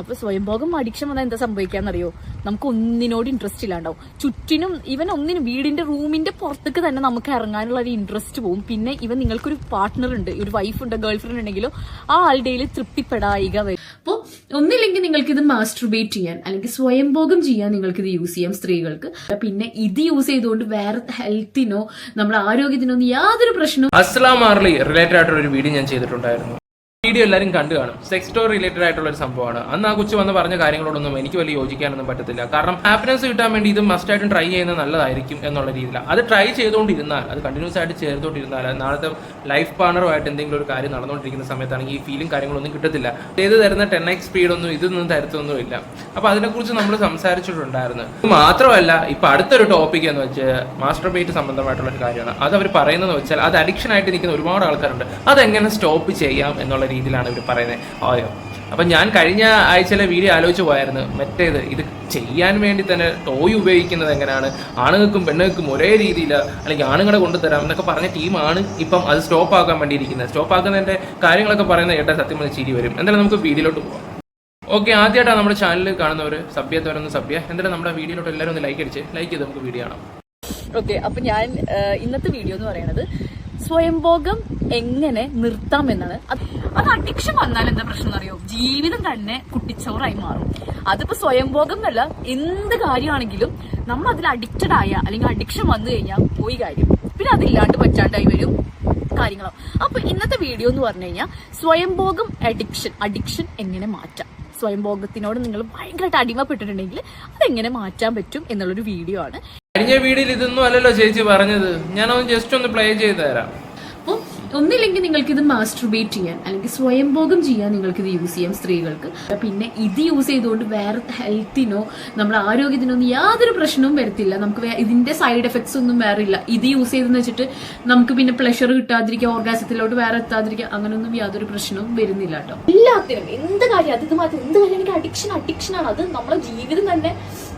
അപ്പൊ സ്വയംഭോഗം അഡിക്ഷൻ വന്നാൽ എന്താ സംഭവിക്കാന്നറിയോ? നമുക്ക് ഒന്നിനോട് ഇൻട്രസ്റ്റ് ഇല്ലാണ്ടാവും. ചുറ്റിനും ഇവൻ ഒന്നിനും വീടിന്റെ റൂമിന്റെ പുറത്തേക്ക് തന്നെ നമുക്ക് ഇറങ്ങാനുള്ള ഒരു ഇൻട്രസ്റ്റ് പോകും പിന്നെ ഇവൻ നിങ്ങൾക്കൊരു പാർട്ട്ണർ ഉണ്ട് ഒരു വൈഫ് ഉണ്ട് ഗേൾ ഫ്രണ്ട് ഉണ്ടെങ്കിലോ ആ ആളുടെയിൽ തൃപ്തിപ്പെടായിക വരും. അപ്പോൾ ഒന്നില്ലെങ്കിൽ നിങ്ങൾക്ക് ഇത് മാസ്റ്റർബേറ്റ് ചെയ്യാൻ അല്ലെങ്കിൽ സ്വയംഭോഗം ചെയ്യാൻ നിങ്ങൾക്ക് ഇത് യൂസ് ചെയ്യാം സ്ത്രീകൾക്ക്. പിന്നെ ഇത് യൂസ് ചെയ്തുകൊണ്ട് വേറെ ഹെൽത്തിനോ നമ്മുടെ ആരോഗ്യത്തിനോ യാതൊരു പ്രശ്നവും റിലേറ്റഡ് ആയിട്ടുള്ള ഒരു വീഡിയോ ഞാൻ ചെയ്തിട്ടുണ്ടായിരുന്നു. വീഡിയോ എല്ലാവരും കണ്ടു കാണും. സെക്സ് സ്റ്റോർ റിലേറ്റഡ് ആയിട്ടുള്ള ഒരു സംഭവമാണ്. അന്ന് ആ കൊച്ചു വന്ന് പറഞ്ഞ കാര്യങ്ങളോടൊന്നും എനിക്ക് വലിയ യോജിക്കാനൊന്നും പറ്റത്തില്ല. കാരണം ഹാപ്പിനെസ് കിട്ടാൻ വേണ്ടി ഇത് മസ്റ്റ് ആയിട്ടും ട്രൈ ചെയ്യുന്നത് നല്ലതായിരിക്കും എന്നുള്ള രീതിയിൽ അത് ട്രൈ ചെയ്തുകൊണ്ടിരുന്നാൽ അത് കണ്ടിന്യൂസ് ആയിട്ട് ചേർത്തോണ്ടിരുന്നാൽ നാളത്തെ ലൈഫ് പാർട്ണറുമായിട്ട് എന്തെങ്കിലും ഒരു കാര്യം നടന്നുകൊണ്ടിരിക്കുന്ന സമയത്താണെങ്കിൽ ഈ ഫീലും കാര്യങ്ങളൊന്നും കിട്ടത്തില്ല. ചെയ്ത് തരുന്ന ടെൻ എക്സ് സ്പീഡൊന്നും ഇതൊന്നും തരത്തൊന്നുമില്ല അപ്പോൾ അതിനെക്കുറിച്ച് നമ്മൾ സംസാരിച്ചിട്ടുണ്ടായിരുന്നു. മാത്രമല്ല ഇപ്പൊ അടുത്തൊരു ടോപ്പിക് എന്ന് വെച്ച് മാസ്റ്റർ ബേറ്റ് സംബന്ധമായിട്ടുള്ള ഒരു കാര്യമാണ്. അത് അവർ പറയുന്നതെന്ന് വെച്ചാൽ അത് അഡിക്ഷൻ ആയിട്ട് നിൽക്കുന്ന ഒരുപാട് ആൾക്കാരുണ്ട്. അതെങ്ങനെ സ്റ്റോപ്പ് ചെയ്യാം എന്നുള്ള രീതിയിലാണ് ഇവർ പറയുന്നത്. ഓയോ അപ്പൊ ഞാൻ കഴിഞ്ഞ ആഴ്ചയിലെ വീഡിയോ ആലോചിച്ച് പോയായിരുന്നു. മറ്റേത് ഇത് ചെയ്യാൻ വേണ്ടി തന്നെ ടോയ് ഉപയോഗിക്കുന്നത് എങ്ങനെയാണ്? ആണുങ്ങൾക്കും പെണ്ണുങ്ങൾക്കും ഒരേ രീതിയിൽ അല്ലെങ്കിൽ ആണുങ്ങളെ കൊണ്ടുതരാം എന്നൊക്കെ പറഞ്ഞ ടീമാണ് ഇപ്പം അത് സ്റ്റോപ്പ് ആക്കാൻ വേണ്ടിയിരിക്കുന്നത്. സ്റ്റോപ്പ് ആക്കുന്നതിന്റെ കാര്യങ്ങളൊക്കെ പറയുന്ന കേട്ടാൽ സത്യം പറഞ്ഞ ചിരി വരും. എന്തായാലും നമുക്ക് വീഡിയോയിലോട്ട് പോകാം ഓക്കെ ആദ്യമായിട്ടാണ് നമ്മുടെ ചാനൽ കാണുന്നവർ സഭ്യത്തവരൊന്ന് സഭ്യ എന്തായാലും നമ്മുടെ വീഡിയോയിലോട്ട് എല്ലാവരും ഒന്ന് ലൈക്ക് അടിച്ച് ലൈക്ക് ചെയ്ത് നമുക്ക് വീഡിയോ കാണാം. ഓക്കെ അപ്പൊ ഞാൻ ഇന്നത്തെ വീഡിയോ എന്ന് പറയുന്നത് സ്വയംഭോഗം എങ്ങനെ നിർത്താം എന്നാണ്. അത് അഡിക്ഷൻ വന്നാൽ എന്താ പ്രശ്നം അറിയോ ജീവിതം തന്നെ കുട്ടിച്ചോറായി മാറും. അതിപ്പോ സ്വയംഭോഗം എന്നല്ല എന്ത് കാര്യമാണെങ്കിലും നമ്മൾ അതിൽ അഡിക്റ്റഡ് ആയ അല്ലെങ്കിൽ അഡിക്ഷൻ വന്നു കഴിഞ്ഞാൽ പോയി കാര്യം. പിന്നെ അതില്ലാണ്ട് പറ്റാണ്ടായി വരും കാര്യങ്ങളോ അപ്പൊ ഇന്നത്തെ വീഡിയോ എന്ന് പറഞ്ഞു കഴിഞ്ഞാൽ സ്വയംഭോഗം അഡിക്ഷൻ അഡിക്ഷൻ എങ്ങനെ മാറ്റാം? സ്വയംഭോഗത്തിനോട് നിങ്ങൾ ഭയങ്കരമായിട്ട് അടിമപ്പെട്ടിട്ടുണ്ടെങ്കിൽ അതെങ്ങനെ മാറ്റാൻ പറ്റും എന്നുള്ളൊരു വീഡിയോ ആണ്. കഴിഞ്ഞ വീഡിയോയിൽ ഇതൊന്നും അല്ലല്ലോ ചേച്ചി പറഞ്ഞത്. ഞാനൊന്ന് ജസ്റ്റ് ഒന്ന് പ്ലേ ചെയ്ത് തരാം. അപ്പോൾ ഒന്നില്ലെങ്കിൽ നിങ്ങൾക്ക് ഇത് മാസ്റ്റർബേറ്റ് ചെയ്യാൻ അല്ലെങ്കിൽ സ്വയംഭോഗം ചെയ്യാൻ നിങ്ങൾക്ക് ഇത് യൂസ് ചെയ്യാം സ്ത്രീകൾക്ക്. പിന്നെ ഇത് യൂസ് ചെയ്തുകൊണ്ട് വേറെ ഹെൽത്തിനോ നമ്മുടെ ആരോഗ്യത്തിനോ ഒന്നും യാതൊരു പ്രശ്നവും വരത്തില്ല. നമുക്ക് ഇതിന്റെ സൈഡ് എഫക്ട്സ് ഒന്നും വേറെ ഇല്ല. ഇത് യൂസ് ചെയ്തെന്ന് വെച്ചിട്ട് നമുക്ക് പിന്നെ പ്ലഷർ കിട്ടാതിരിക്കുക ഓർഗാസത്തിലോട്ട് വേറെ എത്താതിരിക്കുക അങ്ങനെയൊന്നും യാതൊരു പ്രശ്നവും വരുന്നില്ല കേട്ടോ. എല്ലാത്തിനും എന്ത് കാര്യം അത് ഇത് മാത്രം എന്ത് കാര്യം അഡിക്ഷൻ അഡിക്ഷൻ ആണ്. അത് നമ്മുടെ ജീവിതം തന്നെ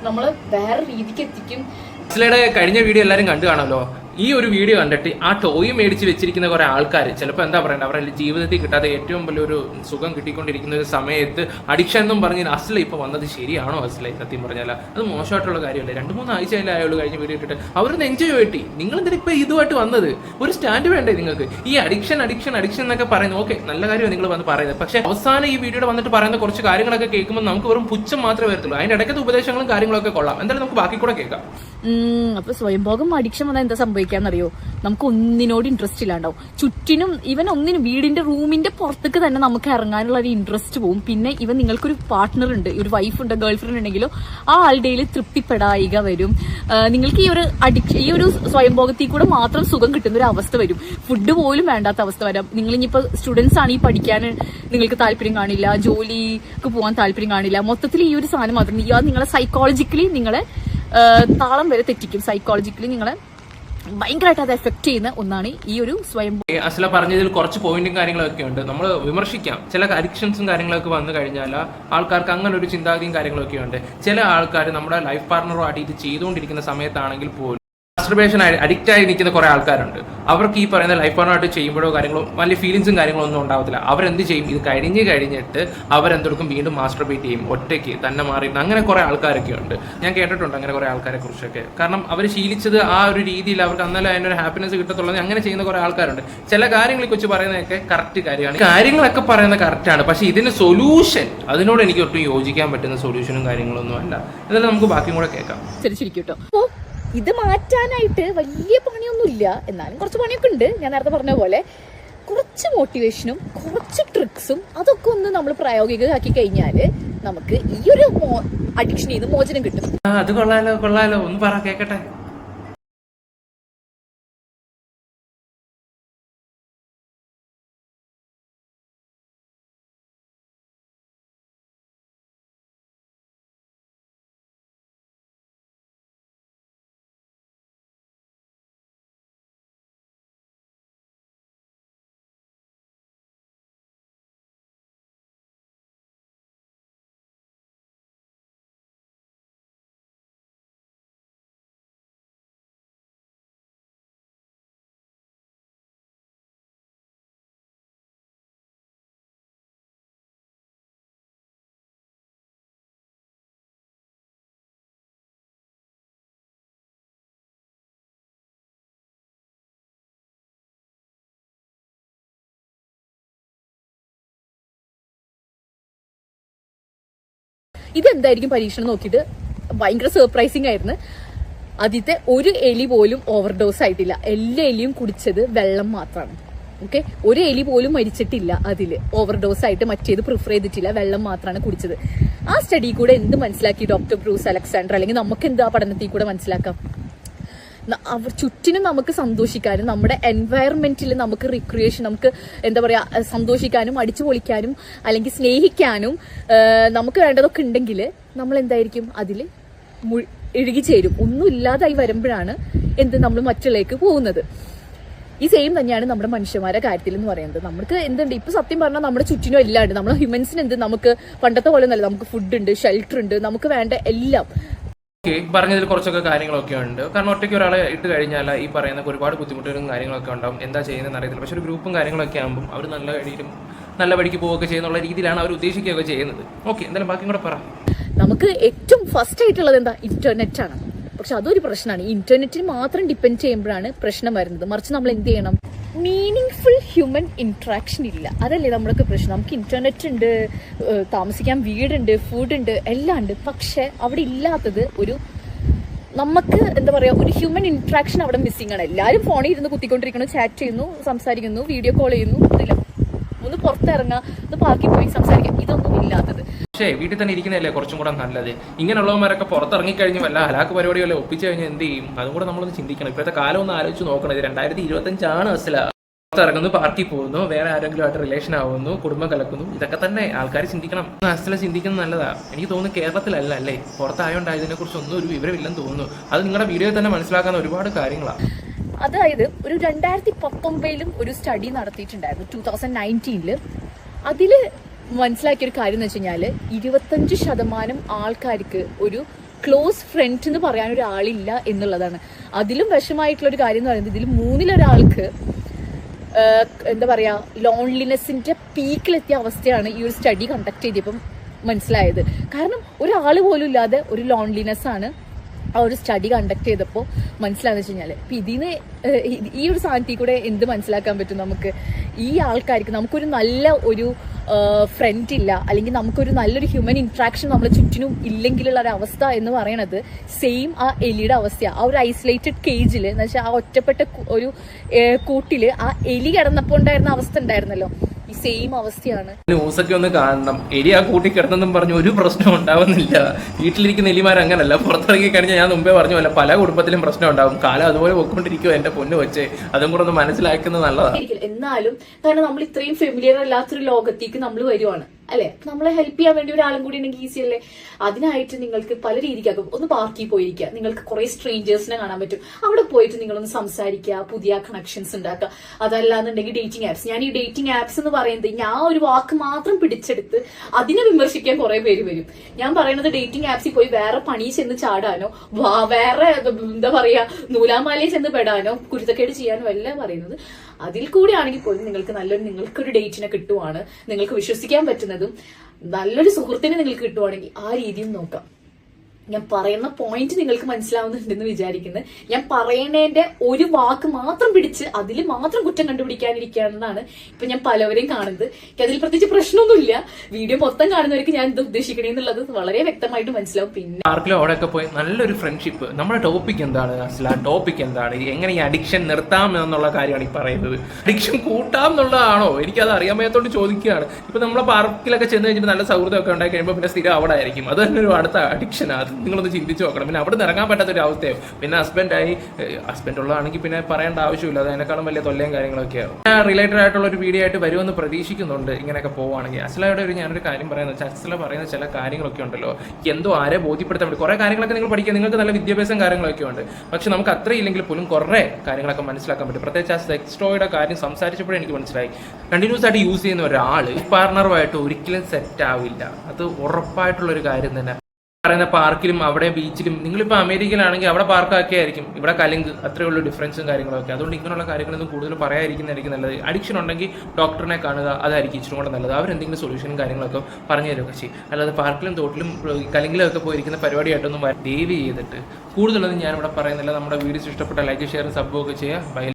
നമ്മളെ വേറെ രീതിക്ക് എത്തിക്കും. അസ്ലയുടെ കഴിഞ്ഞ വീഡിയോ എല്ലാവരും കണ്ടു കാണുമല്ലോ. ഈ ഒരു വീഡിയോ കണ്ടിട്ട് ആ ടോയ് മേടിച്ച് വെച്ചിരിക്കുന്ന കുറെ ആൾക്കാർ ചിലപ്പോൾ എന്താ പറയുക അവരുടെ ജീവിതത്തിൽ കിട്ടാതെ ഏറ്റവും വലിയൊരു സുഖം കിട്ടിക്കൊണ്ടിരിക്കുന്ന ഒരു സമയത്ത് അഡിക്ഷൻ എന്നും പറഞ്ഞ് അസ്ല ഇപ്പൊ വന്നത് ശരിയാണോ അസ്ല? സത്യം പറഞ്ഞാൽ അത് മോശമായിട്ടുള്ള കാര്യമല്ലേ? രണ്ട് മൂന്ന് ആഴ്ചയിലെ ആയുള്ളൂ കഴിഞ്ഞ വീഡിയോ ഇട്ടിട്ട്. അവരൊന്ന് എൻജോയ് കിട്ടി നിങ്ങൾ എന്തിനാ ഇപ്പൊ ഇതുമായിട്ട് വന്നത്? ഒരു സ്റ്റാൻഡ് വേണ്ടേ നിങ്ങൾക്ക്? ഈ അഡിക്ഷൻ അഡിക്ഷൻ അഡിക്ഷൻ എന്നൊക്കെ പറയുന്നത് ഓക്കെ നല്ല കാര്യമാണ് നിങ്ങൾ വന്ന് പറയുന്നത്. പക്ഷേ അവസാനം ഈ വീഡിയോയുടെ വന്നിട്ട് പറയുന്ന കുറച്ച് കാര്യങ്ങളൊക്കെ കേൾക്കുമ്പോൾ നമുക്ക് വെറും പുച്ഛം മാത്രമേ വരത്തുള്ളൂ. അതിന്റെ ഇടയ്ക്കത്തെ ഉപദേശങ്ങളും കാര്യങ്ങളൊക്കെ കൊള്ളാം. എന്തായാലും നമുക്ക് ബാക്കി കൂടെ കേൾക്കാം. അപ്പോൾ അപ്പൊ സ്വയംഭോഗം അഡിക്ഷൻ വന്നാൽ എന്താ സംഭവിക്കാന്നറിയോ? നമുക്ക് ഒന്നിനോട് ഇൻട്രസ്റ്റ് ഇല്ലാണ്ടാവും. ചുറ്റിനും ഇവൻ ഒന്നിനും വീടിന്റെ റൂമിന്റെ പുറത്തേക്ക് തന്നെ നമുക്ക് ഇറങ്ങാനുള്ള ഒരു ഇൻട്രസ്റ്റ് പോകും പിന്നെ ഇവൻ നിങ്ങൾക്കൊരു പാർട്ട്ണർ ഉണ്ട് ഒരു വൈഫ് ഉണ്ട് ഗേൾ ഫ്രണ്ട് ഉണ്ടെങ്കിലോ ആ ആളുടെ തൃപ്തിപ്പെടായിക വരും. നിങ്ങൾക്ക് ഈ ഒരു അഡിക്ഷൻ ഈ ഒരു സ്വയംഭോഗത്തിൽ കൂടെ മാത്രം സുഖം കിട്ടുന്ന ഒരു അവസ്ഥ വരും. ഫുഡ് പോലും വേണ്ടാത്ത അവസ്ഥ വരാം. നിങ്ങൾ ഇനിയിപ്പോ സ്റ്റുഡൻസ് ആണ് ഈ പഠിക്കാൻ നിങ്ങൾക്ക് താല്പര്യം കാണില്ല. ജോലിക്ക് പോകാൻ താല്പര്യം കാണില്ല. മൊത്തത്തിൽ ഈ ഒരു സാധനം മാത്രം നിങ്ങളെ സൈക്കോളജിക്കലി നിങ്ങളെ താളം വരെ തെറ്റിക്കും. സൈക്കോളജിക്കലി നിങ്ങളെ ഭയങ്കരമായിട്ട് അത് എഫക്ട് ചെയ്യുന്ന ഒന്നാണ് ഈ ഒരു സ്വയം അസല പറഞ്ഞതിൽ കുറച്ച് പോയിന്റും കാര്യങ്ങളൊക്കെ ഉണ്ട്. നമ്മൾ വിമർശിക്കാം. ചില അഡിക്ഷൻസും കാര്യങ്ങളൊക്കെ വന്നു കഴിഞ്ഞാൽ ആൾക്കാർക്ക് അങ്ങനെ ഒരു ചിന്താഗതിയും കാര്യങ്ങളൊക്കെ ഉണ്ട്. ചില ആൾക്കാർ നമ്മുടെ ലൈഫ് പാർട്ണറുമായിട്ട് ഇത് ചെയ്തുകൊണ്ടിരിക്കുന്ന സമയത്താണെങ്കിൽ പോലും മാസ്റ്റർബേഷൻ അഡിക്റ്റ് ആയി നിൽക്കുന്ന കുറെ ആൾക്കാരുണ്ട്. അവർക്ക് ഈ പറയുന്ന ലൈഫ് പാർട്ണറായിട്ട് ചെയ്യുമ്പോഴോ കാര്യങ്ങളോ വലിയ ഫീലിങ്സും കാര്യങ്ങളോ ഒന്നും ഉണ്ടാവത്തില്ല. അവരെന്ത് ചെയ്യും? ഇത് കഴിഞ്ഞ് കഴിഞ്ഞിട്ട് അവരെന്തെടുക്കും? വീണ്ടും മാസ്റ്റർബേറ്റ് ചെയ്യും. ഒറ്റയ്ക്ക് തന്നെ മാറി അങ്ങനെ കുറെ ആൾക്കാരൊക്കെ ഉണ്ട്. ഞാൻ കേട്ടിട്ടുണ്ട് അങ്ങനെ കുറെ ആൾക്കാരെ കുറിച്ചൊക്കെ. കാരണം അവർ ശീലിച്ചത് ആ ഒരു രീതിയിൽ അവർക്ക് അന്നലെ അതിനൊരു ഹാപ്പിനെസ് കിട്ടത്തുള്ളത് അങ്ങനെ ചെയ്യുന്ന കുറെ ആൾക്കാരുണ്ട്. ചില കാര്യങ്ങളെ കുറിച്ച് പറയുന്നതൊക്കെ കറക്റ്റ് കാര്യമാണ്. കാര്യങ്ങളൊക്കെ പറയുന്നത് കറക്റ്റാണ് പക്ഷേ ഇതിന് സൊല്യൂഷൻ അതിനോട് എനിക്ക് ഒട്ടും യോജിക്കാൻ പറ്റുന്ന സൊല്യൂഷനും കാര്യങ്ങളൊന്നും അല്ല. എന്നാലും നമുക്ക് ബാക്കിയും കൂടെ കേൾക്കാം. കേട്ടോ. ഇത് മാറ്റാനായിട്ട് വലിയ പണിയൊന്നുമില്ല. എന്നാലും കുറച്ച് പണിയൊക്കെ ഉണ്ട്. ഞാൻ നേരത്തെ പറഞ്ഞ പോലെ കുറച്ച് മോട്ടിവേഷനും കുറച്ച് ട്രിക്സും അതൊക്കെ ഒന്ന് നമ്മൾ പ്രായോഗികമാക്കി കഴിഞ്ഞാൽ നമുക്ക് ഈ ഒരു അഡിക്ഷനിൽ നിന്ന് മോചനം കിട്ടും. അത് കൊള്ളാലോ കൊള്ളാലോ. ഒന്ന് പറ കേക്കട്ടെ? ഇതെന്തായിരിക്കും പരീക്ഷണം നോക്കിയിട്ട് ഭയങ്കര സർപ്രൈസിങ് ആയിരുന്നു. ആദ്യത്തെ ഒരു എലി പോലും ഓവർഡോസ് ആയിട്ടില്ല. എല്ലാ എലിയും കുടിച്ചത് വെള്ളം മാത്രമാണ് ഓക്കെ ഒരു എലി പോലും മരിച്ചിട്ടില്ല അതിൽ ഓവർഡോസ് ആയിട്ട് മറ്റേത് പ്രിഫർ ചെയ്തിട്ടില്ല. വെള്ളം മാത്രമാണ് കുടിച്ചത്. ആ സ്റ്റഡി കൂടെ എന്ത് മനസ്സിലാക്കി? Doctor Bruce Alexander? അല്ലെങ്കിൽ നമുക്ക് എന്താ പഠനത്തിൽ കൂടെ മനസ്സിലാക്കാം? അവർ ചുറ്റിനും നമുക്ക് സന്തോഷിക്കാനും നമ്മുടെ എൻവയറമെന്റിൽ നമുക്ക് റിക്രിയേഷൻ നമുക്ക് എന്താ പറയാ സന്തോഷിക്കാനും അടിച്ചു പൊളിക്കാനും അല്ലെങ്കിൽ സ്നേഹിക്കാനും നമുക്ക് വേണ്ടതൊക്കെ ഉണ്ടെങ്കിൽ നമ്മൾ എന്തായിരിക്കും അതിൽ ഇഴുകി ചേരും. ഒന്നും ഇല്ലാതായി വരുമ്പോഴാണ് എന്ത് നമ്മൾ മറ്റുള്ളേക്ക് പോകുന്നത്. ഈ സെയിം തന്നെയാണ് നമ്മുടെ മനുഷ്യന്മാരുടെ കാര്യത്തിൽ എന്ന് പറയുന്നത്. നമുക്ക് എന്തുണ്ട്? ഇപ്പൊ സത്യം പറഞ്ഞാൽ നമ്മുടെ ചുറ്റിനും എല്ലാം ഉണ്ട് നമ്മളെ ഹ്യൂമൻസിന് എന്ത്? നമുക്ക് പണ്ടത്തെ പോലെ നല്ല നമുക്ക് ഫുഡ് ഉണ്ട് ഷെൽട്ടർ ഉണ്ട് നമുക്ക് വേണ്ട എല്ലാം. ഓക്കെ പറഞ്ഞതിൽ കുറച്ചൊക്കെ കാര്യങ്ങളൊക്കെ ഉണ്ട്. കാരണം ഒറ്റയ്ക്ക് ഒരാളെ ഇട്ട് കഴിഞ്ഞാൽ ഈ പറയുന്ന ഒരുപാട് ബുദ്ധിമുട്ടുകളും കാര്യങ്ങളൊക്കെ ഉണ്ടാവും. എന്താ ചെയ്യുന്നതെന്ന് അറിയത്തില്ല. പക്ഷെ ഒരു ഗ്രൂപ്പും കാര്യങ്ങളൊക്കെ ആകുമ്പോൾ അവർ നല്ല വഴിയിലും നല്ല വഴിക്ക് പോവുകയൊക്കെ ചെയ്യുന്നുള്ള രീതിയിലാണ് അവർ ഉദ്ദേശിക്കുകയൊക്കെ ചെയ്യുന്നത്. ഓക്കെ എന്തായാലും ബാക്കി കൂടെ പറ. നമുക്ക് ഏറ്റവും ഫസ്റ്റ് ആയിട്ടുള്ളത് എന്താ? ഇന്റർനെറ്റ് ആണ്. പക്ഷെ അതൊരു പ്രശ്നമാണ്. ഇന്റർനെറ്റിന് മാത്രം ഡിപ്പെൻഡ് ചെയ്യുമ്പോഴാണ് പ്രശ്നം വരുന്നത്. മറിച്ച് നമ്മൾ എന്ത് ചെയ്യണം? മീനിങ് ഹ്യൂമൻ ഇൻട്രാക്ഷൻ ഇല്ല. അതല്ലേ നമ്മളൊക്കെ പ്രശ്നം. നമുക്ക് ഇന്റർനെറ്റ് ഉണ്ട് താമസിക്കാൻ വീടുണ്ട് ഫുഡ് ഉണ്ട് എല്ലാം ഉണ്ട്. പക്ഷെ അവിടെ ഇല്ലാത്തത് ഒരു നമുക്ക് എന്താ പറയുക ഒരു ഹ്യൂമൻ ഇൻട്രാക്ഷൻ അവിടെ മിസ്സിംഗ് ആണ്. എല്ലാവരും ഫോണിൽ ഇരുന്ന് കുത്തിക്കൊണ്ടിരിക്കുന്നു ചാറ്റ് ചെയ്യുന്നു സംസാരിക്കുന്നു വീഡിയോ കോൾ ചെയ്യുന്നു. ഇതില്ല ഒന്ന് പുറത്തിറങ്ങാം ഒന്ന് പാർക്കിൽ പോയി സംസാരിക്കാം. ഇതൊന്നും ഇല്ലാത്തത്. പക്ഷേ വീട്ടിൽ തന്നെ ഇരിക്കുന്നതല്ലേ കുറച്ചും കൂടെ നല്ലത്? ഇങ്ങനെയുള്ളവന്മാരൊക്കെ പുറത്തിറങ്ങി കഴിഞ്ഞു വല്ല ഹലാക്ക് പരിപാടികളെ ഒപ്പിച്ചു കഴിഞ്ഞാൽ എന്ത് ചെയ്യും? അതും കൂടെ നമ്മളൊന്ന് ചിന്തിക്കണം. ഇപ്പോഴത്തെ കാലം ഒന്ന് ആലോചിച്ച് നോക്കണം. ഇത് രണ്ടായിരത്തി ഇരുപത്തഞ്ചാണ് അസല. പുറത്തിറങ്ങുന്നു പാർട്ടി പോകുന്നു വേറെ ആരെങ്കിലും ആയിട്ട് റിലേഷൻ ആവുന്നു കുടുംബം കലക്കുന്നു. ഇതൊക്കെ തന്നെ ആൾക്കാർ ചിന്തിക്കണം. അസല ചിന്തിക്കുന്നത് നല്ലതാ. എനിക്ക് തോന്നുന്നു കേരളത്തിലല്ല അല്ലേ? പുറത്തായോണ്ട് കുറിച്ച് ഒന്നും ഒരു വിവരമില്ലെന്ന് തോന്നുന്നു. അത് നിങ്ങളുടെ വീഡിയോയിൽ തന്നെ മനസ്സിലാക്കുന്ന ഒരുപാട് കാര്യങ്ങളാണ് അതായത് ഒരു രണ്ടായിരത്തി പത്തൊമ്പതിലും ഒരു സ്റ്റഡി നടത്തിയിട്ടുണ്ടായിരുന്നു ടൂ തൗസൻഡ് നയന്റീനിൽ അതിൽ മനസ്സിലാക്കിയ ഒരു കാര്യം എന്ന് വെച്ച് കഴിഞ്ഞാൽ ഇരുപത്തഞ്ച് ശതമാനം ആൾക്കാർക്ക് ഒരു ക്ലോസ് ഫ്രണ്ട് എന്ന് പറയാൻ ഒരാളില്ല എന്നുള്ളതാണ്. അതിലും വിഷമായിട്ടുള്ള ഒരു കാര്യം എന്ന് പറയുന്നത് ഇതിൽ മൂന്നിലൊരാൾക്ക് എന്താ പറയാ ലോൺലിനെസിന്റെ പീക്കിലെത്തിയ അവസ്ഥയാണ് ഈ ഒരു സ്റ്റഡി കണ്ടക്ട് ചെയ്തപ്പം മനസ്സിലായത്. കാരണം ഒരാൾ പോലും ഇല്ലാതെ ഒരു ലോൺലിനെസ് ആണ് ആ ഒരു സ്റ്റഡി കണ്ടക്ട് ചെയ്തപ്പോൾ മനസ്സിലാന്ന് വെച്ച് കഴിഞ്ഞാൽ ഇപ്പം ഇതിന് ഈ ഒരു സാധനത്തിൽ കൂടെ എന്ത് മനസ്സിലാക്കാൻ പറ്റും നമുക്ക്? ഈ ആൾക്കാർക്ക് നമുക്കൊരു നല്ല ഒരു ഫ്രണ്ട് ഇല്ല. അല്ലെങ്കിൽ നമുക്കൊരു നല്ലൊരു ഹ്യൂമൻ ഇൻട്രാക്ഷൻ നമ്മുടെ ചുറ്റിനും ഇല്ലെങ്കിലുള്ള ഒരു അവസ്ഥ എന്ന് പറയണത് സെയിം ആ എലിയുടെ അവസ്ഥയാണ് ആ ഒരു ഐസൊലേറ്റഡ് കേജിൽ എന്ന് വെച്ചാൽ ആ ഒറ്റപ്പെട്ട ഒരു കൂട്ടിൽ ആ എലി കിടന്നപ്പോൾ ഉണ്ടായിരുന്ന അവസ്ഥ ഉണ്ടായിരുന്നല്ലോ. ഈ സെയിം അവസ്ഥയാണ്. ന്യൂസൊക്കെ ഒന്ന് കാണണം. എലി ആ കൂട്ടി കിടന്നെന്നും പറഞ്ഞു ഒരു പ്രശ്നം ഉണ്ടാവുന്നില്ല. വീട്ടിലിരിക്കുന്ന എലിമാർ അങ്ങനല്ല. പുറത്തിറങ്ങി കഴിഞ്ഞാൽ ഞാൻ മുമ്പേ പറഞ്ഞു അല്ല പല കുടുംബത്തിലും പ്രശ്നം ഉണ്ടാവും. കാലം അതുപോലെ പൊക്കൊണ്ടിരിക്കുമോ എന്റെ പൊന്നു വെച്ച് അതും കൂടെ ഒന്ന് മനസ്സിലാക്കുന്നത് നല്ലതാണ്. എന്നാലും കാരണം നമ്മൾ ഇത്രയും ഫെമിലിയർ അല്ലാത്തൊരു ലോകത്തേക്ക് നമ്മൾ വരുവാണ്. അല്ലെ? നമ്മളെ ഹെൽപ്പ് ചെയ്യാൻ വേണ്ടി ഒരാളും കൂടി ഉണ്ടെങ്കിൽ ഈസി അല്ലേ? അതിനായിട്ട് നിങ്ങൾക്ക് പല രീതിക്കാക്കും. ഒന്ന് പാർക്കിൽ പോയിരിക്കുക. നിങ്ങൾക്ക് കുറെ സ്ട്രേഞ്ചേഴ്സിനെ കാണാൻ പറ്റും. അവിടെ പോയിട്ട് നിങ്ങളൊന്ന് സംസാരിക്കുക പുതിയ കണക്ഷൻസ് ഉണ്ടാക്കുക. അതല്ലാന്നുണ്ടെങ്കിൽ ഡേറ്റിംഗ് ആപ്സ് ഞാൻ ഈ ഡേറ്റിംഗ് ആപ്സ് എന്ന് പറയുന്നത് ഞാൻ ഒരു വാക്ക് മാത്രം പിടിച്ചെടുത്ത് അതിനെ വിമർശിക്കാൻ കുറെ പേര് വരും. ഞാൻ പറയുന്നത് ഡേറ്റിംഗ് ആപ്സിൽ പോയി വേറെ പണി ചെന്ന് ചാടാനോ വേറെ എന്താ പറയാ നൂലാമാലയിൽ ചെന്ന് പെടാനോ കുരുത്തക്കേട് ചെയ്യാനോ അല്ല പറയുന്നത്. അതിൽ കൂടി ആണെങ്കിൽ പോലും നിങ്ങൾക്ക് നല്ലൊരു നിങ്ങൾക്കൊരു ഡേറ്റിനെ കിട്ടുവാണ് നിങ്ങൾക്ക് വിശ്വസിക്കാൻ പറ്റുന്നതും നല്ലൊരു സുഹൃത്തിനെ നിങ്ങൾക്ക് കിട്ടുവാണെങ്കിൽ ആ രീതിയും നോക്കാം. ഞാൻ പറയുന്ന പോയിന്റ് നിങ്ങൾക്ക് മനസ്സിലാവുന്നുണ്ടെന്ന് വിചാരിക്കുന്നത് ഞാൻ പറയണേന്റെ ഒരു വാക്ക് മാത്രം പിടിച്ച് അതിൽ മാത്രം കുറ്റം കണ്ടുപിടിക്കാനിരിക്കുകയാണെന്നാണ് ഇപ്പൊ ഞാൻ പലവരെയും കാണുന്നത്. എനിക്ക് അതിൽ പ്രത്യേകിച്ച് പ്രശ്നമൊന്നുമില്ല. വീഡിയോ മൊത്തം കാണുന്നവർക്ക് ഞാൻ ഇത് ഉദ്ദേശിക്കണേന്നുള്ളത് വളരെ വ്യക്തമായിട്ട് മനസ്സിലാവും. പിന്നെ പാർക്കിലും അവിടെയൊക്കെ പോയി നല്ലൊരു ഫ്രണ്ട്ഷിപ്പ് നമ്മുടെ ടോപ്പിക് എന്താണ്? അസല ടോപ്പിക് എന്താണ്? എങ്ങനെ ഈ അഡിക്ഷൻ നിർത്താം എന്നുള്ള കാര്യമാണ് ഈ പറയുന്നത്. അഡിക്ഷൻ കൂട്ടാം എന്നുള്ളതാണോ? എനിക്കത് അറിയാൻ വയ്യാത്തോണ്ട് ചോദിക്കുകയാണ്. ഇപ്പൊ നമ്മളെ പാർക്കിലൊക്കെ ചെന്ന് കഴിഞ്ഞിട്ട് നല്ല സൗഹൃദമൊക്കെ ഉണ്ടായി കഴിയുമ്പോൾ പിന്നെ സ്ഥിരം അവിടെ ആയിരിക്കും. അത് തന്നെ ഒരു അടുത്ത അഡിക്ഷൻ അത് നിങ്ങളൊന്ന് ചിന്തിച്ച് നോക്കണം. പിന്നെ അവിടെ ഇറങ്ങാൻ പറ്റാത്ത ഒരു അവസ്ഥയോ പിന്നെ ഹസ്ബൻഡായി ഹസ്ബൻഡ് ഉള്ളതാണെങ്കിൽ പിന്നെ പറയേണ്ട ആവശ്യമില്ല. അത് അതിനേക്കാളും വലിയ തൊല്ലയും കാര്യങ്ങളൊക്കെയാണ് റിലേറ്റഡ് ആയിട്ടുള്ള ഒരു വീഡിയോ ആയിട്ട് വരുമെന്ന് പ്രതീക്ഷിക്കുന്നുണ്ട്. ഇങ്ങനെയൊക്കെ പോവുകയാണെങ്കിൽ. അസ്ലയുടെ ഒരു ഞാനൊരു കാര്യം പറയുന്നത് അസല പറയുന്ന ചില കാര്യങ്ങളൊക്കെ ഉണ്ടല്ലോ. എന്തോ ആരെ ബോധ്യപ്പെടുത്താൻ വേണ്ടി കുറേ കാര്യങ്ങളൊക്കെ നിങ്ങൾ പഠിക്കുക. നിങ്ങൾക്ക് നല്ല വിദ്യാഭ്യാസം കാര്യങ്ങളൊക്കെ ഉണ്ട്. പക്ഷെ നമുക്ക് അത്രയില്ലെങ്കിൽ പോലും കുറേ കാര്യങ്ങളൊക്കെ മനസ്സിലാക്കാൻ പറ്റും. പ്രത്യേകിച്ച് ആ സെക്സ്റ്റോയുടെ കാര്യം സംസാരിച്ചപ്പോഴേ എനിക്ക് മനസ്സിലായി. കണ്ടിന്യൂസ് ആയിട്ട് യൂസ് ചെയ്യുന്ന ഒരാൾ പാർട്ണറുമായിട്ട് ഒരിക്കലും സെറ്റ് ആവില്ല. അത് ഉറപ്പായിട്ടുള്ള ഒരു കാര്യം തന്നെ. പറയുന്ന പാർക്കിലും അവിടെ ബീച്ചിലും. നിങ്ങളിപ്പോൾ അമേരിക്കയിലാണെങ്കിൽ അവിടെ പാർക്കൊക്കെ ആയിരിക്കും. ഇവിടെ കലിങ്ക് അത്രയേ ഉള്ളൂ ഡിഫറൻസും കാര്യങ്ങളൊക്കെ. അതുകൊണ്ട് ഇങ്ങനെയുള്ള കാര്യങ്ങളൊന്നും കൂടുതൽ പറയാതിരിക്കുന്നതായിരിക്കും നല്ലത്. അഡിക്ഷൻ ഉണ്ടെങ്കിൽ ഡോക്ടറിനെ കാണുക അതായിരിക്കും ഇച്ചിരി കൂടെ നല്ലത്. അവരെന്തെങ്കിലും സൊല്യൂഷനും കാര്യങ്ങളൊക്കെ പറഞ്ഞു തരുമൊക്കെ ചെയ്യും. അല്ലാതെ പാർക്കിലും തോട്ടിലും കലിങ്കിലും ഒക്കെ പോയിരിക്കുന്ന പരിപാടിയായിട്ടൊന്നും ദയവ് ചെയ്തിട്ട് കൂടുതലൊന്നും ഞാനിവിടെ പറയുന്നില്ല. നമ്മുടെ വീഡിയോസ് ഇഷ്ടപ്പെട്ട ലൈക്ക് ഷെയർ സബ്ബും ഒക്കെ ചെയ്യുക. ബൈ